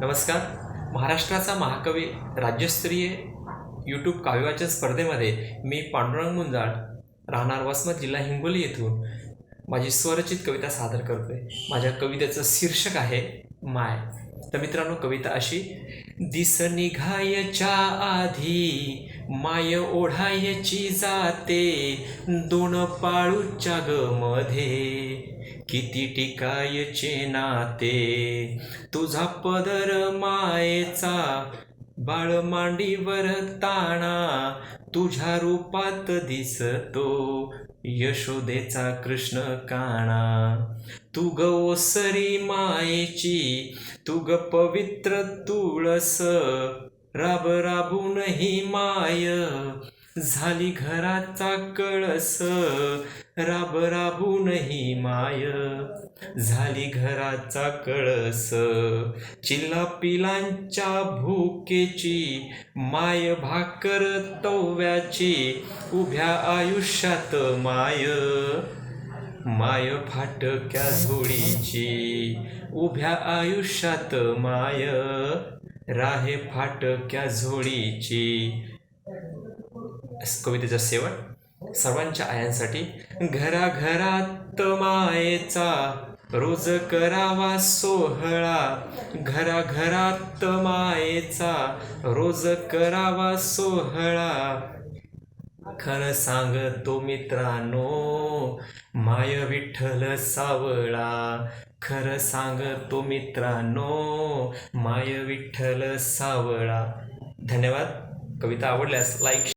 नमस्कार. महाराष्ट्राचा महाकवी राज्यस्तरीय यूट्यूब काव्यवाचन स्पर्धेमध्ये मी पांडुरंग मुंजाळ राहणार वसमत जिल्हा हिंगोली येथून माझी स्वरचित कविता सादर करतोय. माझ्या कवितेचं शीर्षक आहे माय. तर मित्रांनो कविता अशी दिस निघायच्या आधी माय ओढायची जाते दोन पाळूच्या ग मध्ये किती टिकायचे नाते तुझा पदर मायेचा बाळ मांडीवर ताणा तुझ्या रूपात दिसतो यशोदेचा कृष्ण काणा. तू ग ओसरी मायेची तू ग पवित्र तुळस. राब राबून ही माय झाली घराचा कळस. राब राबून ही माय. झाली घराचा कळस. चिल्ला पिलांच्या भूकेची माय भाकर तव्याची उभ्या आयुष्यात माय. माय फाटक्या झोळीची उभ्या आयुष्यात माय. राहे फाटक्या झोळीची. कवितेचा शेवट. सर्वांच्या आयांसाठी घराघरात मायेचा रोज करावा सोहळा. घराघरात मायेचा रोज करावा सोहळा. खरं सांगतो मित्रांनो माय विठ्ठल सावळा. खरं सांगतो मित्रांनो माय विठ्ठल सावळा. धन्यवाद. कविता आवडल्यास लाईक